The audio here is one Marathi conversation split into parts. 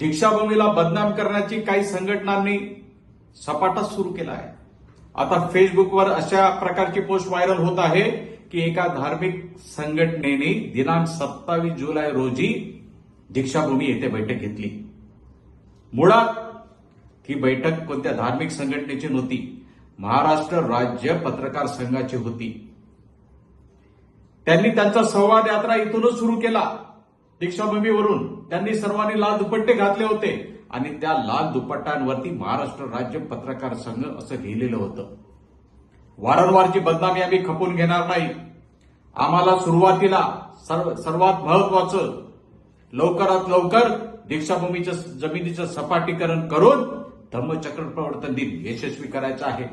दीक्षाभूमीला बदनाम करण्याची काही संघटनांनी सपाटा सुरू केला आहे. आता फेसबुकवर अशा प्रकारची पोस्ट व्हायरल होत आहे की एका धार्मिक संघटनेने दिनांक सत्तावीस जुलै रोजी दीक्षाभूमी येथे बैठक घेतली. मुळात ही बैठक कोणत्या धार्मिक संघटनेची नव्हती महाराष्ट्र राज्य पत्रकार संघाची होती. त्यांनी त्यांचा संवाद यात्रा इथूनच सुरू केला. दीक्षाभूमीवरून त्यांनी सर्वांनी लाल दुपट्टे घातले होते आणि त्या लाल दुपट्ट्यांवरती महाराष्ट्र राज्य पत्रकार संघ असं लिहिलेलं होतं. वारंवारची बदनामी आम्ही खपून घेणार नाही. आम्हाला सुरुवातीला सर्व सर्वात महत्वाचं लवकरात लवकर दीक्षाभूमीच्या जमिनीचं सपाटीकरण करून धम्मचक्र प्रवर्तन दिन यशस्वी करायचं आहे.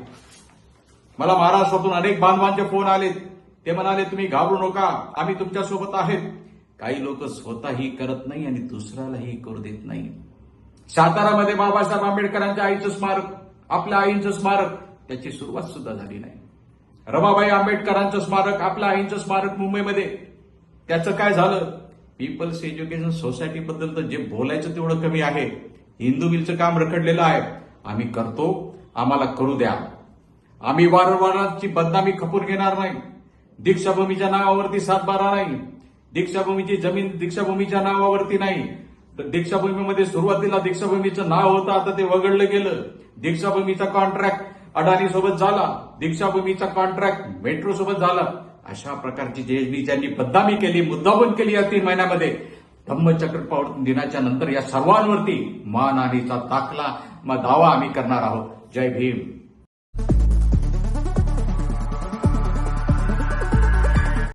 मला महाराष्ट्रातून अनेक बांधवांचे फोन आले ते म्हणाले तुम्ही घाबरू नका. आम्ही तुमच्यासोबत आहेत. काही लोक स्वतःही करत नाही आणि दुसऱ्यालाही करू देत नाही. सातारामध्ये बाबासाहेब आंबेडकरांच्या आईचं स्मारक आपल्या आईचं स्मारक त्याची सुरुवात सुद्धा झाली नाही. रमाबाई आंबेडकरांचं स्मारक आपल्या आईचं स्मारक मुंबईमध्ये. त्याचं काय झालं? पीपल्स एज्युकेशन सोसायटी बद्दल तर जे बोलायचं तेवढं कमी आहे. हिंदू मिलचं काम रखडलेलं आहे. आम्ही करतो आम्हाला करू द्या. आम्ही वारंवारांची बदनामी खपून घेणार नाही. दीक्षाभूमीच्या नावावरती सातबारा नाही. दीक्षाभूमीची जमीन दीक्षाभूमीच्या नावावरती नाही. तर दीक्षाभूमीमध्ये सुरुवातीला दीक्षाभूमीचं नाव होतं आता ते वगळलं गेलं. दीक्षाभूमीचा कॉन्ट्रॅक्ट अडाणी सोबत झाला. दीक्षाभूमीचा कॉन्ट्रॅक्ट मेट्रो सोबत झाला. अशा प्रकारची जे ज्यांनी बदनामी केली मुद्दाबून केली या तीन महिन्यामध्ये धम्मचक्र प्रवर्तन दिनाच्या नंतर या सर्वांवरती मानहानीचा दाखला मग दावा आम्ही करणार आहोत. जय भीम.